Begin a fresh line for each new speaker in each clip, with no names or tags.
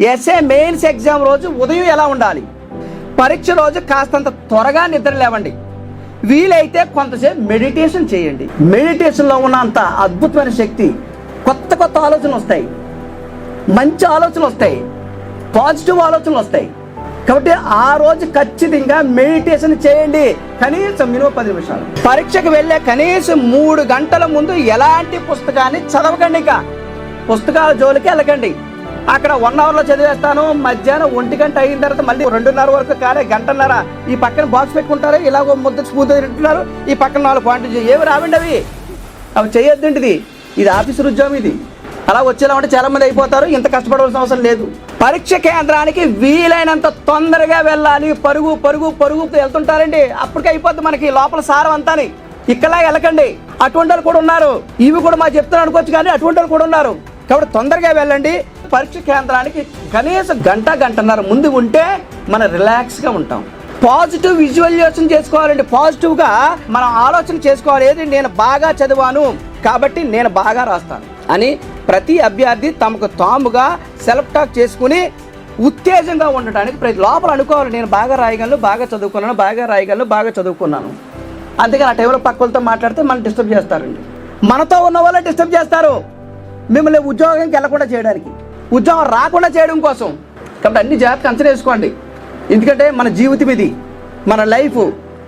SA mains exam రోజు ఉదయం ఎలా ఉండాలి? పరీక్ష రోజు కాస్తంత త్వరగా నిద్ర లేవండి. వీలైతే కొంతసేపు మెడిటేషన్ చేయండి. మెడిటేషన్లో ఉన్నంత అద్భుతమైన శక్తి కొత్త కొత్త ఆలోచనలు వస్తాయి. మంచి ఆలోచనలు వస్తాయి. పాజిటివ్ ఆలోచనలు వస్తాయి. కాబట్టి ఆ రోజు ఖచ్చితంగా మెడిటేషన్ చేయండి. కనీసం మినిమం పది నిమిషాలు. పరీక్షకు వెళ్ళే కనీసం మూడు గంటల ముందు ఎలాంటి పుస్తకాన్ని చదవకండి ఇక. పుస్తకాల జోలికి వెళ్ళకండి. అక్కడ వన్ అవర్లో చదివేస్తాను. మధ్యాహ్నం ఒంటి గంట అయిన తర్వాత మళ్ళీ రెండున్నర వరకు కాలే గంటన్నర. ఈ పక్కన బాక్స్ పెట్టుకుంటారు ఇలాగో ముద్ద స్పూన్ తింటున్నారు. ఈ పక్కన నాలుగు పాయింట్లు ఏమి రావండి అవి? అవి చేయొద్దంటిది. ఇది ఆఫీసర్ ఉద్యోగం ఇది. అలా వచ్చేలా ఉంటే చాలా మంది అయిపోతారు. ఇంత కష్టపడవలసిన అవసరం లేదు. పరీక్ష కేంద్రానికి వీలైనంత తొందరగా వెళ్ళాలి. పరుగు పరుగు పరుగు వెళ్తుంటారండి. అప్పటికే అయిపోద్ది మనకి లోపల సారం అంతాని. ఇక్కలా వెళ్ళకండి. అటువంటి వాళ్ళు కూడా ఉన్నారు. ఇవి కూడా మా చెప్తున్నాను అనుకోవచ్చు కానీ అటువంటి వాళ్ళు కూడా ఉన్నారు. కాబట్టి తొందరగా వెళ్ళండి. పరీక్ష కేంద్రానికి కనీసం గంట గంటన్నర ముందు ఉంటే మనం రిలాక్స్గా ఉంటాం. పాజిటివ్ విజువలైజేషన్ చేసుకోవాలండి. పాజిటివ్గా మనం ఆలోచన చేసుకోవాలి. ఏది నేను బాగా చదివాను కాబట్టి నేను బాగా రాస్తాను అని ప్రతి అభ్యర్థి తమకు తాముగా సెల్ఫ్ టాక్ చేసుకుని ఉత్తేజంగా ఉండటానికి ప్రతి లోపల అనుకోవాలి. నేను బాగా రాయగలను బాగా చదువుకున్నాను బాగా రాయగలను బాగా చదువుకున్నాను. అందుకని ఆ టైంలో పక్కలతో మాట్లాడితే మనం డిస్టర్బ్ చేస్తారండి. మనతో ఉన్న వాళ్ళే డిస్టర్బ్ చేస్తారు. మిమ్మల్ని ఉద్యోగంకి వెళ్ళకుండా చేయడానికి. ఉద్యోగం రాకుండా చేయడం కోసం. కాబట్టి అన్ని జాగ్రత్తగా అంచనా వేసుకోండి. ఎందుకంటే మన జీవితం ఇది. మన లైఫ్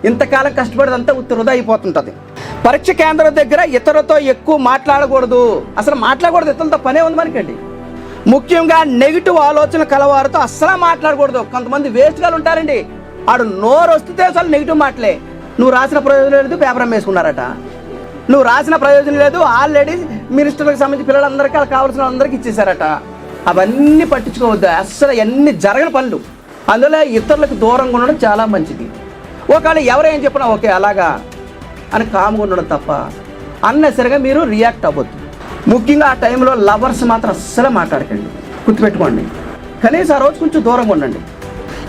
ఇంతకాలం కష్టపడేదంతా వృధా అయిపోతుంటుంది. పరీక్ష కేంద్రం దగ్గర ఇతరులతో ఎక్కువ మాట్లాడకూడదు. అసలు మాట్లాడకూడదు. ఇతరులతో పనే ఉంది మనకండి. ముఖ్యంగా నెగిటివ్ ఆలోచన కలవారితో అస్సలు మాట్లాడకూడదు. కొంతమంది వేస్ట్గా ఉంటారండి. ఆడు నోరు వస్తే అసలు నెగిటివ్ మాటలే. నువ్వు రాసిన ప్రయోజనం లేదు పేపర్ అమ్మేసుకున్నారట. నువ్వు రాసిన ప్రయోజనం లేదు ఆల్రెడీ మినిస్టర్లకు సంబంధించి పిల్లలందరికీ వాళ్ళకి కావాల్సిన అందరికీ ఇచ్చేసారట అవన్నీ పట్టించుకోవద్దు. అస్సలు ఎన్ని జరగని పనులు. అందులో ఇతరులకు దూరంగా ఉండడం చాలా మంచిది. ఒకవేళ ఎవరేం చెప్పినా ఓకే అలాగా అని కామ్గా ఉండడం తప్ప అన్నసరిగా మీరు రియాక్ట్ అవ్వద్దు. ముఖ్యంగా ఆ టైంలో లవర్స్ మాత్రం అస్సలు మాట్లాడకండి. గుర్తుపెట్టుకోండి. కనీసం ఆ రోజు కొంచెం దూరంగా ఉండండి.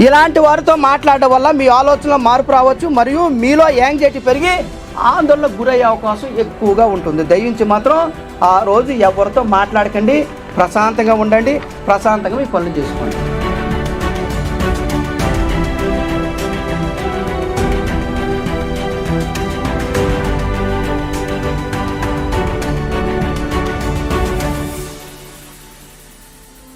ఇలాంటి వారితో మాట్లాడడం వల్ల మీ ఆలోచనలో మార్పు రావచ్చు మరియు మీలో యాంగ్జైటీ పెరిగి ఆందోళనకు గురయ్యే అవకాశం ఎక్కువగా ఉంటుంది. దయించి మాత్రం ఆ రోజు ఎవరితో మాట్లాడకండి. ప్రశాంతంగా ఉండండి ప్రశాంతంగా మీ పనులు చేసుకోండి.